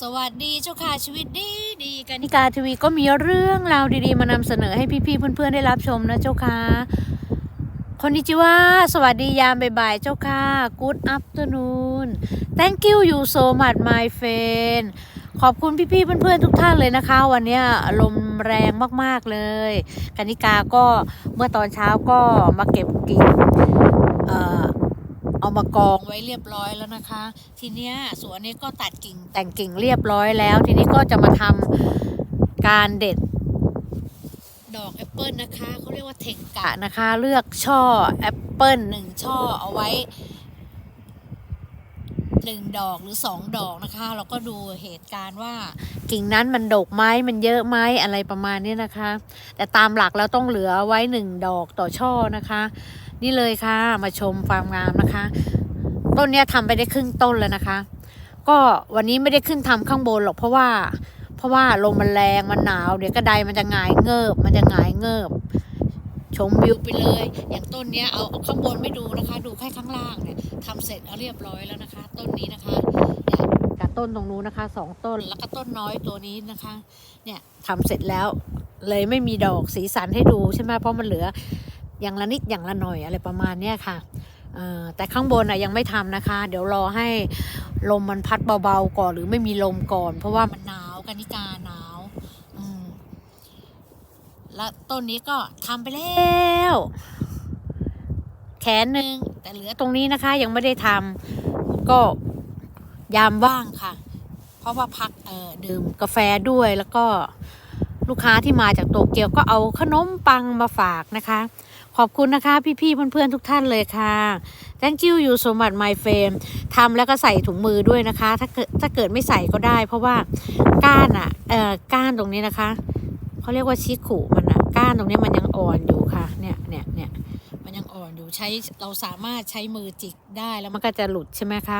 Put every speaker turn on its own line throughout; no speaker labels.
สวัสดีเจ้าค่ะชีวิตดีดีกันนิกาทีวีก็มีเรื่องราวดีๆ มานำเสนอให้พี่ๆเพื่อนๆได้รับชมนะเจ้าค่ะคนนิจิว่าสวัสดียามบ่ายๆเจ้าค่ะ Good afternoon thank you you so much my friend ขอบคุณพี่ๆเพื่อนๆทุกท่านเลยนะคะ วันนี้ลมแรงมากๆเลย กนิกาก็เมื่อตอนเช้าก็มาเก็บกิ่ง เอามากองไว้เรียบร้อยแล้วนะคะ ทีเนี้ยสวนนี้ก็ตัดกิ่งแต่งกิ่งเรียบร้อยแล้ว ทีนี้ก็จะมาทำการเด็ดดอกแอปเปิลนะคะเขาเรียกว่าเทงกะนะคะ เลือกช่อแอปเปิลหนึ่งช่อเอาไว้ หนึ่งดอกหรือสองดอกนะคะ เราก็ดูเหตุการณ์ว่ากิ่งนั้นมันดกไหมมันเยอะไหมอะไรประมาณนี้นะคะ แต่ตามหลักแล้วต้องเหลือไว้หนึ่งดอกต่อช่อนะคะ นี่เลยค่ะมาชมความงามนะคะ ต้นนี้ทำไปได้ครึ่งต้นแล้วนะคะ ก็วันนี้ไม่ได้ขึ้นทำข้างบนหรอกเพราะว่า เพราะว่าลมมันแรงมันหนาวเดี๋ยวกระไดมันจะงายเงิบมันจะงายเงิบ ชมวิวไปเลย อย่างต้นเนี้ยเอาข้างบนไม่ดูนะคะ ดูแค่ข้างล่างเนี่ยทำเสร็จเอาเรียบร้อยแล้วนะคะ ต้นนี้นะคะกับต้นตรงนู้นนะคะสองต้นแล้วก็ต้นน้อยตัวนี้นะคะ เนี่ยทำเสร็จแล้ว เลยไม่มีดอกสีสันให้ดูใช่ไหมเพราะมันเหลืออย่างละนิดอย่างละหน่อยอะไรประมาณเนี้ยค่ะอ่อแต่ข้างบนอะยังไม่ทำนะคะ เดี๋ยวรอให้ลมมันพัดเบาๆก่อนหรือไม่มีลมก่อน เพราะว่ามันหนาวกันนิกาหนาว แล้วต้นนี้ก็ทำไปแล้ว แขนหนึ่งแต่เหลือตรงนี้นะคะ ยังไม่ได้ทำก็ยามว่างค่ะ เพราะว่าพักเอ่อดื่มกาแฟด้วยแล้วก็ลูกค้าที่มาจากโตเกียวก็เอาขนมปังมาฝากนะคะ ขอบคุณนะคะ พี่ๆเพื่อนๆทุกท่านเลยค่ะ thank you you so much my friend ทำแล้วก็ใส่ถุงมือด้วยนะคะ ถ้าเกิดถ้าเกิดไม่ใส่ก็ได้ เพราะว่าก้านอะเอ่อก้านตรงนี้นะคะเขาเรียกว่าชิคุมัน ก้านตรงนี้มันยังอ่อนอยู่ค่ะ เนี่ยเนี่ยเนี่ยมันยังอ่อนอยู่ใช้เราสามารถใช้มือจิกได้แล้วมันก็จะหลุดใช่ไหมคะ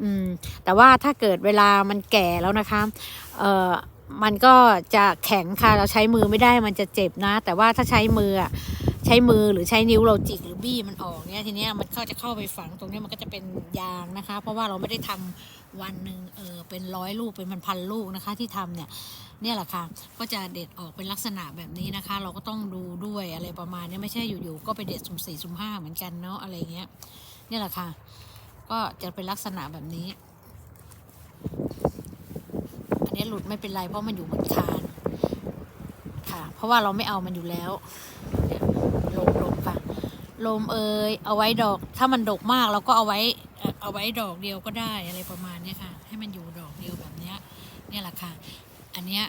อืมแต่ว่าถ้าเกิดเวลามันแก่แล้วนะคะเอ่อมันก็จะแข็งค่ะเราใช้มือไม่ได้มันจะเจ็บนะ แต่ว่าถ้าใช้มืออะ ใช้มือหรือใช้นิ้วเราจิกหรือบี้มันออกเนี่ยทีเนี้ยมันเข้าจะเข้าไปฝังตรงเนี้ยมันก็จะเป็นยางนะคะ เพราะว่าเราไม่ได้ทำวันหนึ่งเออเป็นร้อยลูกเป็นพันๆลูกนะคะที่ทำเนี่ยเนี่ยแหละค่ะก็จะเด็ดออกเป็นลักษณะแบบนี้นะคะ เราก็ต้องดูด้วยอะไรประมาณนี้ไม่ใช่อยู่ๆก็ไปเด็ดสุ่มสี่สุ่มห้าเหมือนกันเนาะอะไรเงี้ยเนี่ยแหละค่ะก็จะเป็นลักษณะแบบนี้อันนี้หลุดไม่เป็นไรเพราะมันอยู่บนคานค่ะ เพราะว่าเราไม่เอามันอยู่แล้วเนี่ย ลมลมค่ะลมเอยเอาไว้ดอก ถ้ามันดกมากเราก็เอาไว้เอาไว้ดอกเดียวก็ได้อะไรประมาณนี้ค่ะ ให้มันอยู่ดอกเดียวแบบนี้เนี่ยแหละค่ะ อันเนี้ย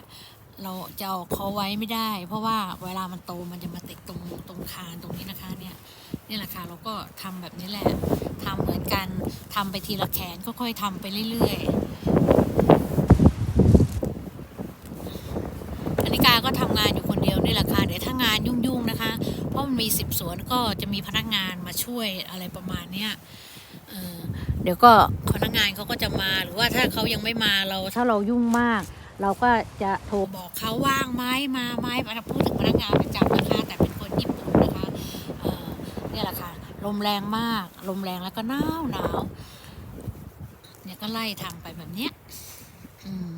เราจะเอาเขาไว้ไม่ได้ เพราะว่าเวลามันโตมันจะมาติดตรงตรงคานตรงนี้นะคะเนี่ยนี่แหละค่ะเราก็ทำแบบนี้แหละทำเหมือนกันทำไปทีละแขนค่อยๆทำไปเรื่อยๆ อนิกาก็ทำงานอยู่คนเดียวนี่แหละค่ะ เดี๋ยวถ้างานยุ่งๆนะคะ เพราะ มันมีสิบสวนก็จะมีพนักงานมาช่วยอะไรประมาณเนี้ยเออเดี๋ยวก็พนักงานเขาก็จะมาหรือว่าถ้าเขายังไม่มาเราถ้าเรายุ่งมาก เราก็จะโทรบอกเขาว่างไหมมาไหมพูดถึงพนักงานประจำนะคะแต่เป็นคนญี่ปุ่นนะคะเออเนี่ยแหละค่ะลมแรงมาก ลมแรงแล้วก็หนาวหนาวเนี่ยก็ไล่ทำไปแบบเนี้ยอืม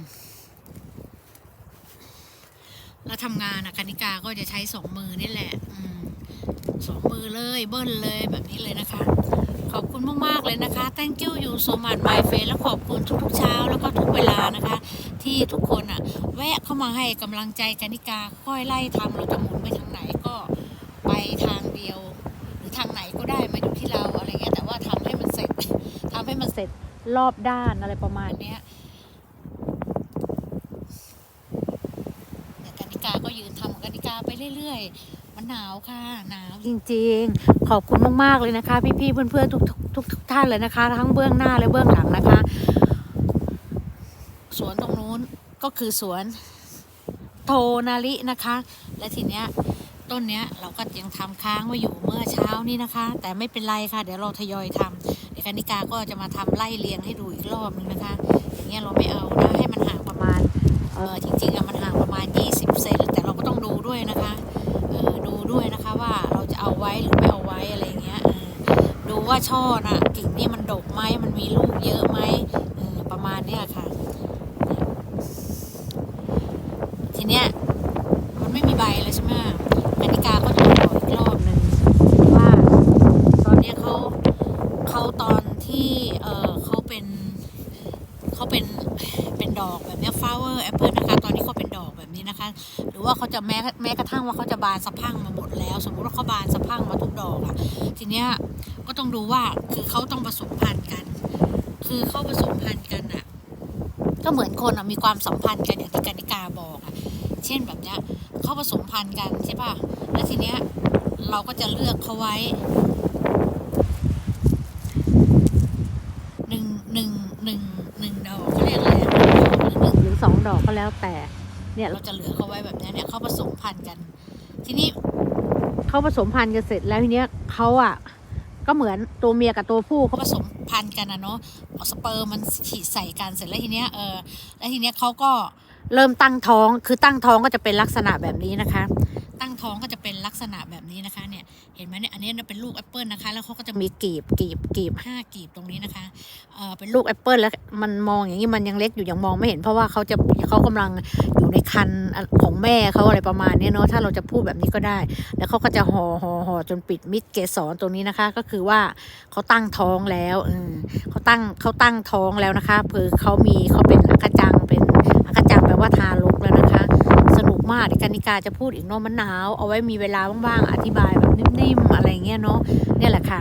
แล้วทำงานอะคณิกาก็จะใช้สองมือนี่แหละ อืม สองมือเลยเบิ้ลเลยแบบนี้เลยนะคะ ขอบคุณมากๆเลยนะคะ thank you you so much my friend แล้วขอบคุณทุกๆเช้าแล้วก็ทุกเวลานะคะ ที่ทุกคนอะแวะเข้ามาให้กำลังใจกนิกาค่อยไล่ทำเราจะหมุนไปทางไหนก็ไปทางเดียว หรือทางไหนก็ได้มาอยู่ที่เราอะไรเงี้ยแต่ว่าทำให้มันเสร็จทำให้มันเสร็จรอบด้านอะไรประมาณเนี้ยแต่กนิกาก็ยืนทำของกนิกาไปเรื่อย ๆ มันหนาวค่ะหนาวจริงๆ ขอบคุณมากๆเลยนะคะ พี่ๆเพื่อนๆทุกๆทุกทุกท่านเลยนะคะ ทั้งเบื้องหน้าและเบื้องหลังนะคะ สวนตรงนู้นก็คือสวนโทนารินะคะ และทีเนี้ยต้นเนี้ยเราก็ยังทำค้างไว้อยู่เมื่อเช้านี้นะคะ แต่ไม่เป็นไรค่ะ เดี๋ยวเราทยอยทำเดี๋ยวกนิกาก็จะมาทำไล่เลียงให้ดูอีกรอบนึงนะคะ อย่างเงี้ยเราไม่เอานะให้มันห่างประมาณเออจริงๆอะมันห่างประมาณ20 เราจะเอาไว้หรือไม่เอาไว้อะไรเงี้ยดูว่าช่อน่ะกิ่งนี่มันดกไหมมันมีลูกเยอะไหมประมาณเนี้ยค่ะเนี่ยเนี้ยมันไม่มีใบแล้วใช่ไหมกติกาก็จะบอกอีกรอบหนึ่งว่าตอนเนี้ยเขาเขาตอนที่เออเขาเป็นเขาเป็นเป็นดอกแบบเนี้ย flower apple นะคะตอน นะคะ หรือว่าเขาจะแม้แม้กระทั่งว่าเขาจะบานสะพังมาหมดแล้ว สมมุติว่าเขาบานสะพังมาทุกดอกอะทีเนี้ยก็ต้องดูว่าคือเขาต้องผสมพันธุ์กัน คือเขาผสมพันธุ์กันอะก็เหมือนคนอะมีความสัมพันธ์กันอย่างที่กานิกาบอกอะเช่นแบบเนี้ยเขาผสมพันธุ์กันใช่ป่ะแล้วทีเนี้ยเราก็จะเลือกเขาไว้หนึ่งหนึ่งหนึ่งหนึ่งดอกเขาเรียกอะไรหนึ่งหรือสองดอกก็แล้วแต่ เนี่ยเราจะเหลือเขาไว้แบบเนี้ยเนี่ยเขาผสมพันธุ์กัน ทีนี้เขาผสมพันธุ์กันเสร็จแล้วทีเนี้ยเขาอะก็เหมือนตัวเมียกับตัวผู้เขาผสมพันธุ์กันนะเนาะเอาสเปิร์มมันฉีดใส่กันเสร็จแล้วทีเนี้ยเออแล้วทีเนี้ยเขาก็เริ่มตั้งท้องคือตั้งท้องก็จะเป็นลักษณะแบบนี้นะคะตั้ง ท้องก็จะเป็นลักษณะแบบนี้นะคะเนี่ยเห็นไหมเนี่ยอันนี้เป็นลูกแอปเปิลนะคะ แล้วเขาก็จะมีกีบกีบกีบห้ากีบตรงนี้นะคะเออเป็นลูกแอปเปิลแล้วมันมองอย่างนี้มันยังเล็กอยู่ยังมองไม่เห็นเพราะว่าเขาจะเขากำลังอยู่ในคันของแม่เขาอะไรประมาณเนี้ยเนาะถ้าเราจะพูดแบบนี้ก็ได้ แล้วเขาก็จะห่อห่อห่อจนปิดมิดเกสรตรงนี้นะคะ ก็คือว่าเขาตั้งท้องแล้วเออเขาตั้งเขาตั้งท้องแล้วนะคะคือเขามีเขาเป็นอักจังเป็นอักจังแปลว่าทารกแล้วนะคะ สนุกมาก เดี๋ยวกานิกาจะพูดอีกเนาะมันหนาว เอาไว้มีเวลาว่างๆอธิบายแบบนิ่มๆอะไรเงี้ยเนาะเนี่ยแหละค่ะ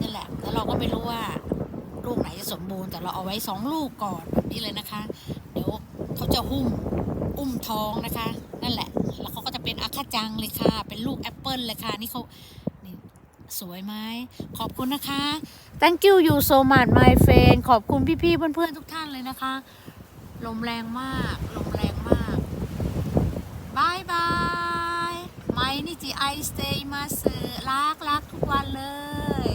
นี่แหละแล้วเราก็ไม่รู้ว่าลูกไหนจะสมบูรณ์แต่เราเอาไว้สองลูกก่อนแบบนี้เลยนะคะ เดี๋ยวเขาจะหุ้มอุ้มท้องนะคะ นั่นแหละ แล้วเขาก็จะเป็นอาคาจังเลยค่ะ เป็นลูกแอปเปิลเลยค่ะนี่เขาสวยไหมขอบคุณนะคะ thank you you so much my friend ขอบคุณพี่ๆเพื่อนๆทุกท่านเลยนะคะ ลมแรงมาก ลมแรงมาก บายบายไม่นี่จีไอสเตย์มาสื่อรักลักทุกวันเลย